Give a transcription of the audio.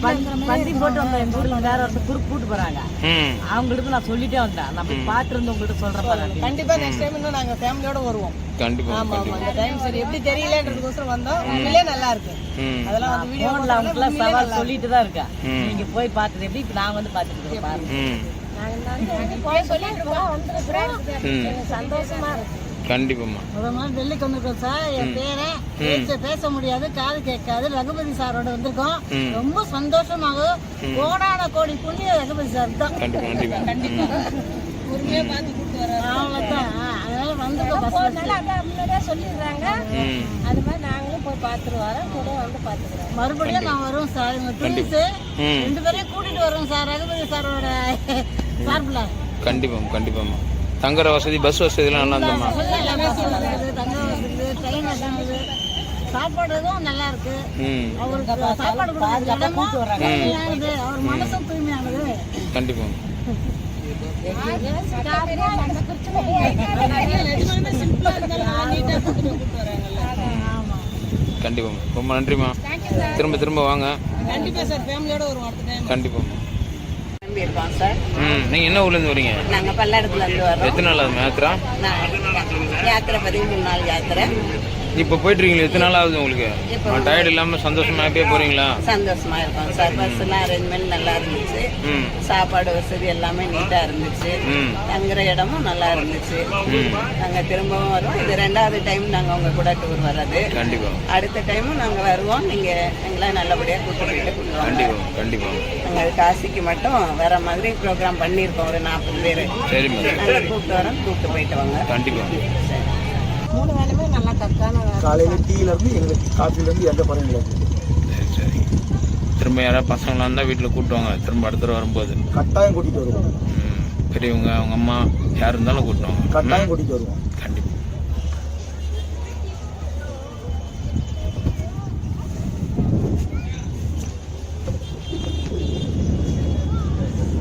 பந்தி- போட்டு வந்தோம் எங்கள் ஊரில் வேற ஒருத்தர் குரூப் கூட்டு போகிறாங்க ம். அவங்களுக்கு நான் சொல்லிட்டே வந்தேன். நான் போய் பார்த்துருந்து உங்கள்கிட்ட பாருங்க கண்டிப்பா நெக்ஸ்ட் டைம் இன்னும் நாங்க ஃபேமிலியோட வருவோம். கண்டிப்பா ஆமா ஆமா. அந்த டைம் சரி. எப்படி தெரியலன்றதுக்கோசரம் வந்தோம். உண்மையிலே நல்லா இருக்கு. அதெல்லாம் வந்து வீடியோ ஃபோனில் அவங்களுக்குலாம் சவால் சொல்லிட்டு தான். நீங்கள் போய் பார்த்துட்டு எப்படி? இப்போ நான் வந்து பார்த்துட்டு இருக்கேன் பாருங்க ம். நாங்க வந்து போய் சொல்லிட்டு இருக்கோம். சந்தோஷமா இருக்கு. கண்டிப்பாம்மா. நாள் டெல்லிக்கு வந்திருக்கோம் சார் என் பேரை பேச பேச முடியாது காது கேட்காது. ரகுபதி சாரோட வந்திருக்கோம். ரொம்ப சந்தோஷமாக கோடான கோடி புண்ணிய ரகுபதி சார் தான். கண்டிப்பா கண்டிப்பா. பொறுமையா பார்த்து கூட்டு வர அவ்வளோதான் அதனால முன்னாடியே சொல்லிடுறாங்க. அது மாதிரி நாங்களும் போய் பார்த்துட்டு வரோம் கூட வந்து பார்த்துக்கிறோம் மறுபடியும் நான் வருவேன் சார். எங்க ட்வின்ஸு ரெண்டு பேரையும் கூட்டிட்டு வருவோம் சார். ரகுபதி சாரோட சார்பில். கண்டிப்பாம்மா கண்டிப்பாம்மா. தங்குற வசதி பஸ் வசதிலாம் நல்லா இருந்தம்மா சாப்பாடுறதும் நல்லா இருக்கு. ம். அவருக்கு சாப்பாடு அவர் மனசும் தூய்மையானது. கண்டிப்பா. ரொம்ப நன்றிம்மா. திரும்ப திரும்ப வாங்க. கண்டிப்பா சார் ஃபேமிலியோட நம்பி இருக்கோம் சார். ம் நீங்கள் என்ன ஊர்லேருந்து வரீங்க? நாங்கள் பல்லடத்துலேருந்து வரோம். எத்தனை நாள் ஆகுது யாத்திரா நான் யாத்திரை பதிமூணு நாள் யாத்திரை. இப்போ போயிட்டு இருக்கீங்களா எத்தனை நாள் ஆகுது உங்களுக்கு? டயர்ட் இல்லாமல் சந்தோஷமா ஹாப்பியாக போகிறீங்களா சந்தோஷமா இருக்கோம். சார் பஸ்ஸெல்லாம் அரேஞ்ச்மெண்ட் நல்லா இருந்துச்சு. சாப்பாடு வசதி எல்லாமே நீட்டாக இருந்துச்சு. தங்குற இடமும் நல்லா இருந்துச்சு. நாங்கள் திரும்பவும் வரோம் இது ரெண்டாவது டைம் நாங்கள் உங்க கூட டூர் வர்றது. கண்டிப்பாக அடுத்த டைமும் நாங்கள் வருவோம். நீங்கள் எங்களை நல்லபடியாக கூட்டு போயிட்டு கொண்டு கண்டிப்பாக கண்டிப்பாக நாங்கள் காசிக்கு மட்டும் வேற மாதிரி ப்ரோக்ராம் பண்ணியிருக்கோம் ஒரு நாற்பது பேர். நாங்கள் கூப்பிட்டு வரோம். கூப்பிட்டு போயிட்டு வாங்க. கண்டிப்பாக மூணு வேலையுமே நல்லா கரெக்டான காலையில டீல இருந்து எங்க காஃபில இருந்து எந்த குறையும் இல்லை. சரி சரி. திரும்ப யாராவது பசங்களாம் இருந்தால் வீட்டில் கூட்டுவாங்க திரும்ப அடுத்த வரும்போது. கட்டாயம் கூட்டிட்டு வருவோம். பெரியவங்க அவங்க அம்மா யார் இருந்தாலும் கூட்டுவாங்க கட்டாயம் கூட்டிட்டு வருவோம். கண்டிப்பாக